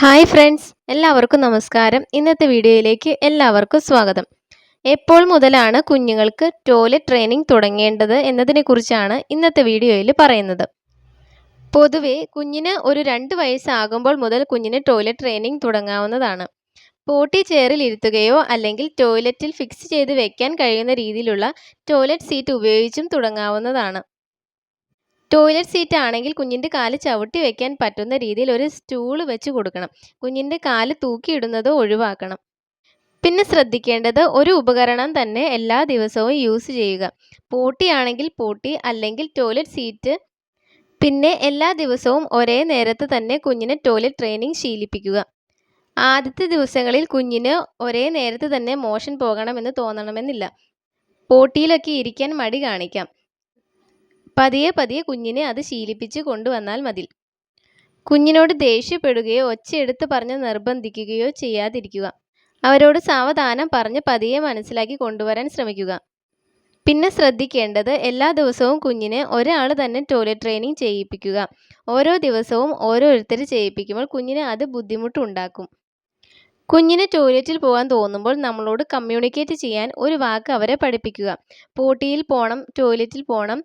Hi friends എല്ലാവർക്കും നമസ്കാരം. ഇന്നത്തെ വീഡിയോയിലേക്ക് എല്ലാവർക്കും സ്വാഗതം. എപ്പോൾ മുതലാണ് കുഞ്ഞുങ്ങൾക്ക് ടോയ്ലറ്റ് ട്രെയിനിങ് തുടങ്ങേണ്ടത് എന്നതിനെക്കുറിച്ചാണ് ഇന്നത്തെ വീഡിയോയിൽ പറയുന്നത്. പൊതുവെ കുഞ്ഞിന് ഒരു രണ്ട് വയസ്സാകുമ്പോൾ മുതൽ കുഞ്ഞിന് ടോയ്ലറ്റ് ട്രെയിനിങ് തുടങ്ങാവുന്നതാണ്. പോട്ടി ചെയറിൽ ഇരുത്തുകയോ അല്ലെങ്കിൽ ടോയ്ലറ്റിൽ ഫിക്സ് ചെയ്ത് വെക്കാൻ കഴിയുന്ന രീതിയിലുള്ള ടോയ്ലറ്റ് സീറ്റ് ഉപയോഗിച്ചും തുടങ്ങാവുന്നതാണ്. ടോയ്ലറ്റ് സീറ്റ് ആണെങ്കിൽ കുഞ്ഞിന്റെ കാൽ ചവിട്ടി വെക്കാൻ പറ്റുന്ന രീതിയിൽ ഒരു സ്റ്റൂൾ വെച്ച് കൊടുക്കണം. കുഞ്ഞിന്റെ കാൽ തൂക്കിയിടുന്നത് ഒഴിവാക്കണം. പിന്നെ ശ്രദ്ധിക്കേണ്ടത് ഒരു ഉപകരണം തന്നെ എല്ലാ ദിവസവും യൂസ് ചെയ്യുക. പോട്ടിയാണെങ്കിൽ പോട്ടി അല്ലെങ്കിൽ ടോയ്ലറ്റ് സീറ്റ് പിന്നെ എല്ലാ ദിവസവും ഒരേ നേരത്ത് തന്നെ കുഞ്ഞിനെ ടോയ്ലറ്റ് ട്രെയിനിങ് ശീലിപ്പിക്കുക. ആദ്യത്തെ ദിവസങ്ങളിൽ കുഞ്ഞിന് ഒരേ നേരത്ത് തന്നെ മോഷൻ പോകണമെന്ന് തോന്നണമെന്നില്ല. പോട്ടിയിലൊക്കെ ഇരിക്കാൻ മടി കാണിക്കാം. പതിയെ പതിയെ കുഞ്ഞിനെ അത് ശീലിപ്പിച്ച് കൊണ്ടുവന്നാൽ മതി. കുഞ്ഞിനോട് ദേഷ്യപ്പെടുകയോ ഒച്ചയെടുത്ത് പറഞ്ഞ് നിർബന്ധിക്കുകയോ ചെയ്യാതിരിക്കുക. അവരോട് സാവധാനം പറഞ്ഞ് പതിയെ മനസ്സിലാക്കി കൊണ്ടുവരാൻ ശ്രമിക്കുക. പിന്നെ ശ്രദ്ധിക്കേണ്ടത് എല്ലാ ദിവസവും കുഞ്ഞിനെ ഒരാൾ തന്നെ ടോയ്ലറ്റ് ട്രെയിനിങ് ചെയ്യിപ്പിക്കുക. ഓരോ ദിവസവും ഓരോരുത്തർ ചെയ്യിപ്പിക്കുമ്പോൾ കുഞ്ഞിന് അത് ബുദ്ധിമുട്ടുണ്ടാക്കും കുഞ്ഞിന് ടോയ്ലറ്റിൽ പോകാൻ തോന്നുമ്പോൾ നമ്മളോട് കമ്മ്യൂണിക്കേറ്റ് ചെയ്യാൻ ഒരു വാക്ക് അവരെ പഠിപ്പിക്കുക. പോട്ടിയിൽ പോകണം ടോയ്ലറ്റിൽ പോകണം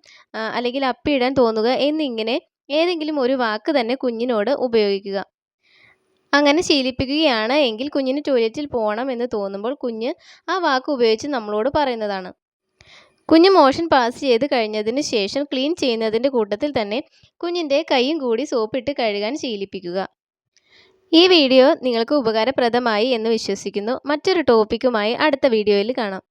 അല്ലെങ്കിൽ അപ്പിയിടാൻ തോന്നുക എന്നിങ്ങനെ ഏതെങ്കിലും ഒരു വാക്ക് തന്നെ കുഞ്ഞിനോട് ഉപയോഗിക്കുക. അങ്ങനെ ശീലിപ്പിക്കുകയാണ് എങ്കിൽ കുഞ്ഞിന് ടോയ്ലറ്റിൽ പോകണം എന്ന് തോന്നുമ്പോൾ കുഞ്ഞ് ആ വാക്ക് ഉപയോഗിച്ച് നമ്മളോട് പറയുന്നതാണ്. കുഞ്ഞ് മോഷൻ പാസ് ചെയ്ത് കഴിഞ്ഞതിന് ശേഷം ക്ലീൻ ചെയ്യുന്നതിന്റെ കൂട്ടത്തിൽ തന്നെ കുഞ്ഞിന്റെ കൈയും കൂടി സോപ്പിട്ട് കഴുകാൻ ശീലിപ്പിക്കുക. ഈ വീഡിയോ നിങ്ങൾക്ക് ഉപകാരപ്രദമായി എന്ന് വിശ്വസിക്കുന്നു. മറ്റൊരു ടോപ്പിക്കുമായി അടുത്ത വീഡിയോയിൽ കാണാം.